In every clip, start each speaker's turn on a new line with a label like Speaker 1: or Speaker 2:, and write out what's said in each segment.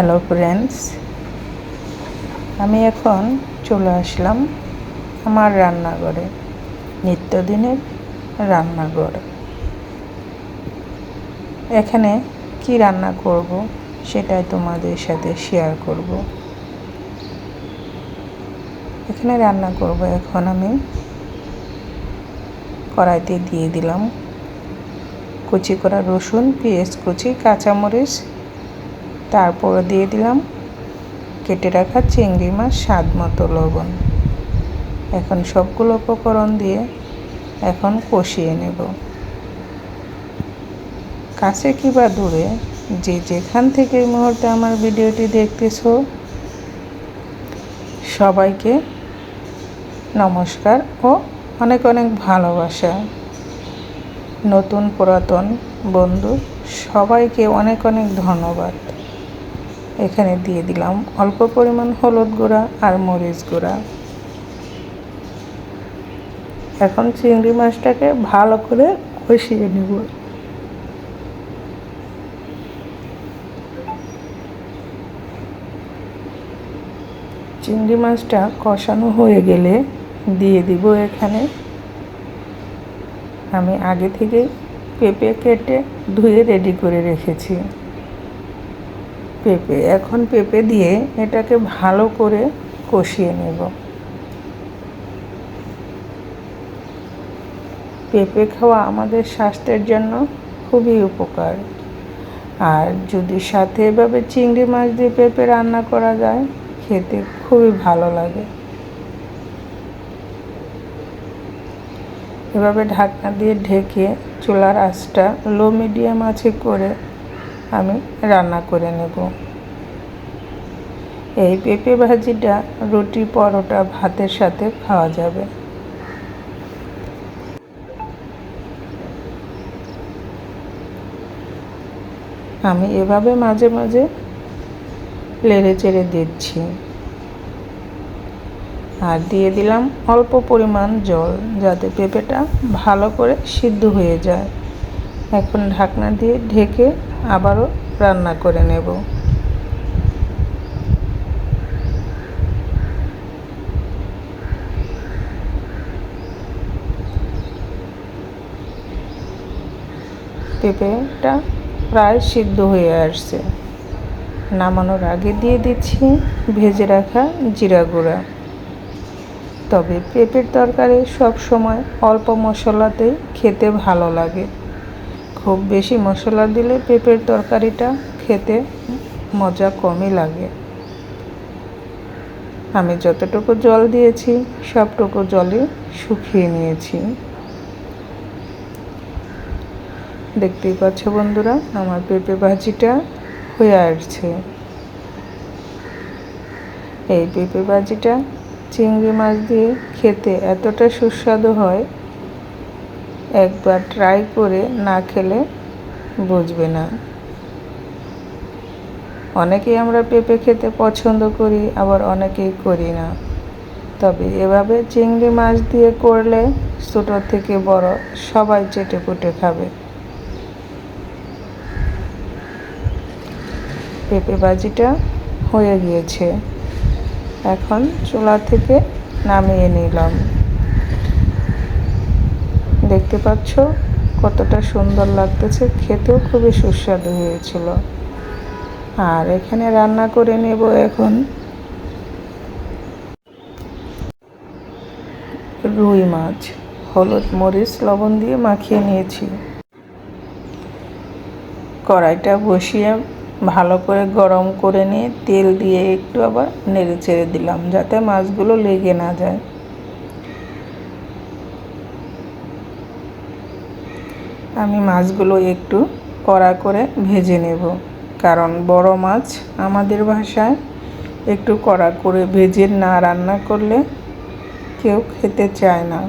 Speaker 1: Hello friends আমি এখন চলে আসলাম আমার রান্নাঘরে, নিত্যদিনের রান্নাঘর। এখানে কি রান্না করব সেটাই তোমাদের সাথে শেয়ার করব। এখানে রান্না করব এখন আমি কড়াইতে দিয়ে দিলাম কুচি করা রসুন, পেঁয়াজ কুচি, কাঁচামরিচ তারপরে দিয়ে দিলাম। কেটে রাখা চিংড়ি মাছ, স্বাদ মতো লবণ। এখন সবগুলো উপকরণ দিয়ে এখন কষিয়ে নেব। কাছে কিবা দূরে, যে যেখান থেকে এই মুহূর্তে আমার ভিডিওটি দেখতেছো, সবাইকে নমস্কার ও অনেক অনেক ভালোবাসা। নতুন পুরাতন বন্ধু, সবাইকে অনেক অনেক ধন্যবাদ। এখানে দিয়ে দিলাম অল্প পরিমাণ হলুদ গুঁড়া আর মরিচ গুঁড়া। এখন চিংড়ি মাছটাকে ভালো করে কষিয়ে নেব। চিংড়ি মাছটা কষানো হয়ে গেলে দিয়ে দিব এখানে। আমি আগে থেকে পেঁপে কেটে ধুয়ে রেডি করে রেখেছি। পেঁপে, এখন পেঁপে দিয়ে এটাকে ভালো করে কষিয়ে নেব। পেঁপে খাওয়া আমাদের স্বাস্থ্যের জন্য খুবই উপকার। আর যদি সাথে এভাবে চিংড়ি মাছ দিয়ে পেঁপে রান্না করা যায়, খেতে খুবই ভালো লাগে। এভাবে ঢাকনা দিয়ে ঢেকে চুলার আঁচটা লো মিডিয়াম আছে করে আমি রান্না করে নেব। এই পেঁপে ভাজিটা রুটি পরোটা ভাতের সাথে খাওয়া যাবে। আমি এভাবে মাঝে মাঝে লেড়ে চেড়ে দিচ্ছি। আর দিয়ে দিলাম অল্প পরিমাণ জল যাতে পেঁপেটা ভালো করে সিদ্ধ হয়ে যায়। এখন ঢাকনা দিয়ে ঢেকে আবারও রান্না করে নেব। পেঁপেটা প্রায় সিদ্ধ হয়ে আসছে। নামানোর আগে দিয়ে দিচ্ছি ভেজে রাখা জিরা গুঁড়া। তবে পেঁপের তরকারি সব সময় অল্প মশলাতেই খেতে ভালো লাগে। খুব বেশি মশলা দিলে পেঁপের তরকারিটা খেতে মজা কমই লাগে। আমি যতটুকু জল দিয়েছি, সবটুকু জলে শুকিয়ে নিয়েছি। দেখতেই পাচ্ছ বন্ধুরা, আমার পেঁপে ভাজিটা হয়ে আসছে। এই পেঁপে ভাজিটা চিংড়ি মাছ দিয়ে খেতে এতটা সুস্বাদু হয় একবার ট্রাই করে না খেলে বুঝবে না। অনেকেই আমরা পেঁপে খেতে পছন্দ করি, আবার অনেকেই করি না। তবে এভাবে চিংড়ি মাছ দিয়ে করলে ছোটো থেকে বড় সবাই চেটে পুটে খাবে। পেঁপে ভাজিটা হয়ে গিয়েছে। এখন চুলা থেকে নামিয়ে নিলাম। দেখতে পাচ্ছ? কতটা সুন্দর লাগতেছে। খেতেও খুবই সুস্বাদু হয়েছিল। আর এখানে রান্না করে নেব এখন রুই মাছ। হলুদ, মরিচ, লবণ দিয়ে মাখিয়ে নিয়েছি। কড়াইটা বসিয়ে ভালো করে গরম করে নিয়ে তেল দিয়ে একটু আবার নেড়ে চেড়ে দিলাম, যাতে মাছগুলো লেগে না যায়। আমি মাছগুলো একটু কড়া করে ভেজে নেব। কারণ বড় মাছ আমাদের ভাষায় একটু কড়া করে ভেজে না রান্না করলে কেউ খেতে চায় না।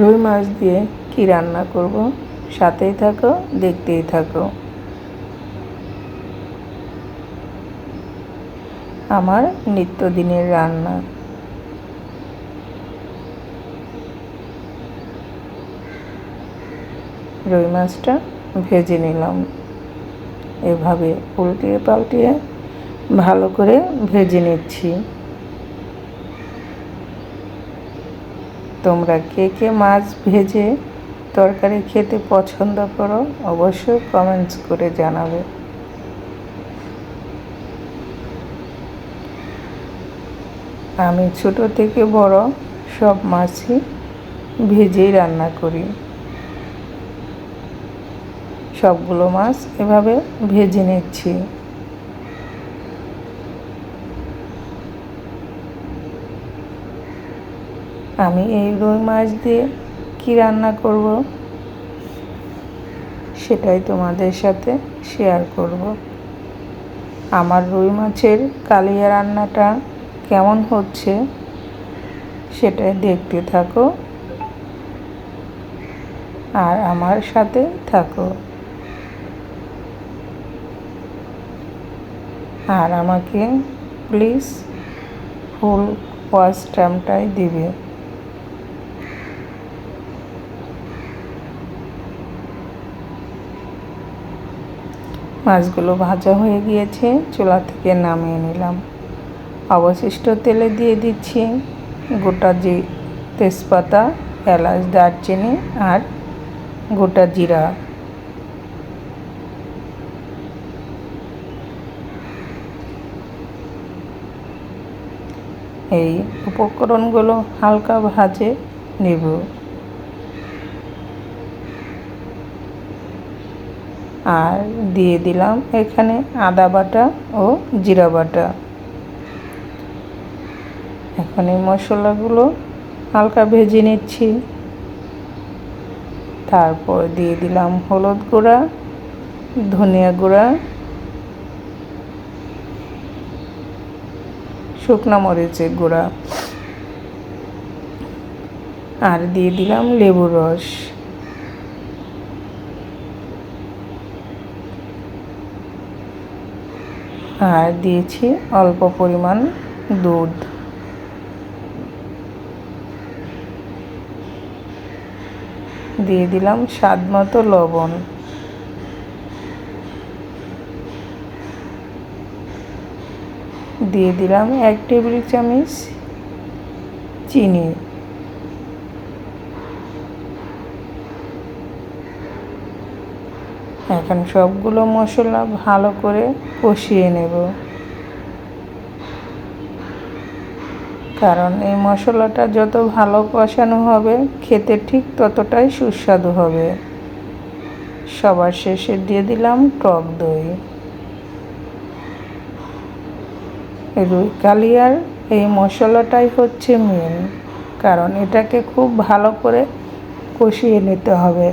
Speaker 1: রুই মাছ দিয়ে কি রান্না করব? সাথেই থাকো, দেখতেই থাকো। আমার নিত্যদিনের রান্না। রুই মাছটা ভেজে নিলাম। এভাবে উল্টিয়ে পাল্টিয়ে ভালো করে ভেজে নিচ্ছি। তোমরা কে কে মাছ ভেজে তরকারি খেতে পছন্দ করো, অবশ্যই কমেন্টস করে জানাবে। আমি ছোট থেকে বড় সব মাছই ভেজেই রান্না করি। সবগুলো মাছ এভাবে ভেজে নিচ্ছি। আমি এই রুই মাছ দিয়ে কি রান্না করব সেটাই তোমাদের সাথে শেয়ার করব। আমার রুই মাছের কালিয়া রান্নাটা কেমন হচ্ছে সেটাই দেখতে থাকো। আর আমার সাথে থাকো। আর আমাকে প্লিজ ফুল ওয়াশ টাইমটাই দিবে। মাছগুলো ভাজা হয়ে গিয়েছে, চুলা থেকে নামিয়ে নিলাম। অবশিষ্ট তেলে দিয়ে দিচ্ছি গোটা যে তেজপাতা, এলাচ, দারচিনি আর গোটা জিরা। এই উপকরণগুলো হালকা ভাজে নেব। আর দিয়ে দিলাম এখানে আদা বাটা ও জিরা বাটা। এখন এই মশলাগুলো হালকা ভেজে নিচ্ছি। তারপর দিয়ে দিলাম হলুদ গুঁড়া, ধনিয়া গুঁড়া, শুকনো মরিচের গুঁড়া আর দিয়ে দিলাম লেবুর রস। আর দিয়েছি অল্প পরিমাণ দুধ। দিয়ে দিলাম স্বাদ মতো লবণ। দিয়ে দিলাম এক টেবিল চামচ চিনি। এখন সবগুলো মশলা ভালো করে কষিয়ে নেব। কারণ এই মশলাটা যত ভালো কষানো হবে, খেতে ঠিক ততটাই সুস্বাদু হবে। সবার শেষে দিয়ে দিলাম টক দই। রুই কালিয়ার এই মশলাটাই হচ্ছে মেন কারণ এটাকে খুব ভালো করে কষিয়ে নিতে হবে।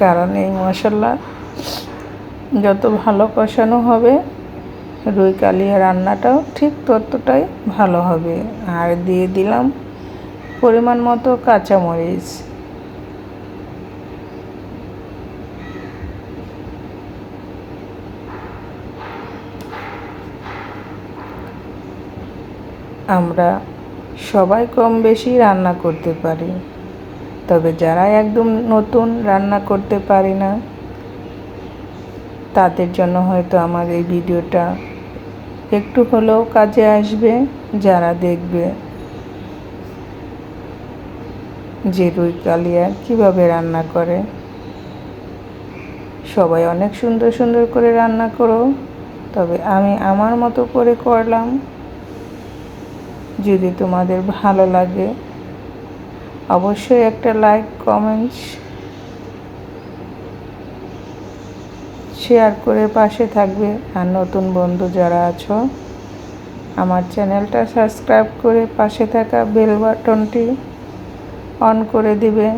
Speaker 1: কারণ এই মশলা যত ভালো কষানো হবে, রুই কালিয়া রান্নাটাও ঠিক ততটাই ভালো হবে। আর দিয়ে দিলাম পরিমাণ মতো কাঁচামরিচ। আমরা সবাই কম বেশি রান্না করতে পারি। তবে যারা একদম নতুন রান্না করতে পারি না, তাদের জন্য হয়তো আমার এই ভিডিওটা একটু হলেও কাজে আসবে। যারা দেখবে যে রুই কালিয়া কীভাবে রান্না করে, সবাই অনেক সুন্দর সুন্দর করে রান্না করো। তবে আমি আমার মতো করে করলাম। যদি তোমাদের ভালো লাগে অবশ্যই একটা লাইক কমেন্টস শেয়ার করে পাশে থাকবে। আর নতুন বন্ধু যারা আছো, আমার চ্যানেলটা সাবস্ক্রাইব করে পাশে থাকা বেল বাটনটি অন করে দিবে,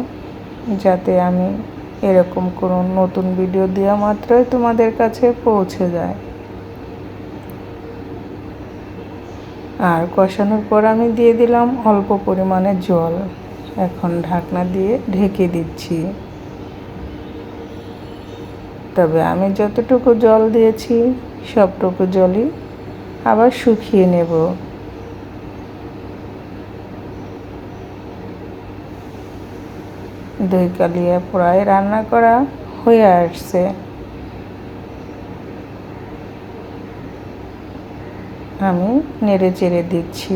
Speaker 1: যাতে আমি এরকম কোনো নতুন ভিডিও দেওয়া মাত্রই তোমাদের কাছে পৌঁছে যায়। আর কষানোর পর আমি দিয়ে দিলাম অল্প পরিমাণে জল। এখন ঢাকনা দিয়ে ঢেকে দিচ্ছি। তবে আমি যতটুকু জল দিয়েছি, সবটুকু জলই আবার শুকিয়ে নেব। দই কালিয়া প্রায় রান্না করা হয়ে আসছে। আমি নেড়ে চেড়ে দিচ্ছি।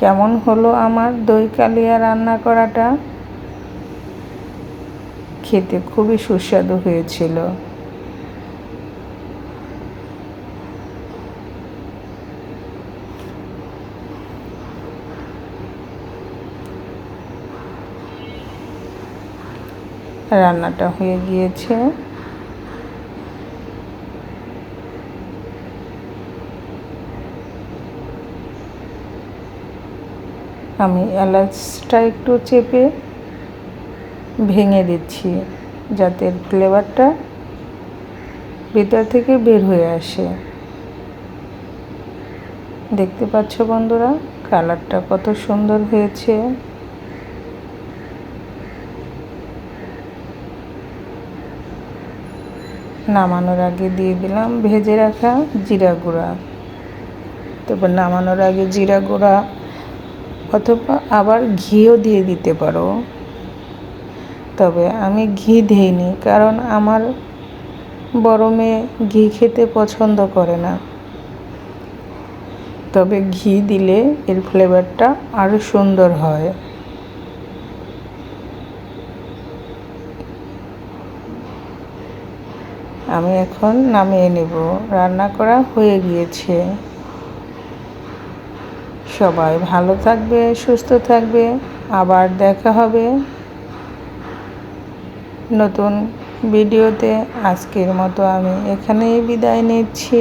Speaker 1: কেমন হলো আমার দই কালিয়া রান্না করাটা? খেতে খুবই সুস্বাদু হয়েছিল। রান্নাটা হয়ে গিয়েছে। আমি এলাচটা একটু চেপে ভেঙে দিচ্ছি যাতে ফ্লেভারটা ভিতর থেকে বের হয়ে আসে। দেখতে পাচ্ছ বন্ধুরা, কালারটা কত সুন্দর হয়েছে। নামানোর আগে দিয়ে দিলাম ভেজে রাখা জিরা গুঁড়া। তারপর নামানোর আগে জিরা গুঁড়া অথবা আবার ঘিও দিয়ে দিতে পারো। তবে আমি ঘি দিইনি, কারণ আমার বড় মেয়ে ঘি খেতে পছন্দ করে না। তবে ঘি দিলে এর ফ্লেভারটা আরও সুন্দর হয়। আমি এখন নামিয়ে নেব। রান্না করা হয়ে গিয়েছে। সবাই ভালো থাকবে, সুস্থ থাকবে। আবার দেখা হবে নতুন ভিডিওতে। আজকের মতো আমি এখানেই বিদায় নিচ্ছি।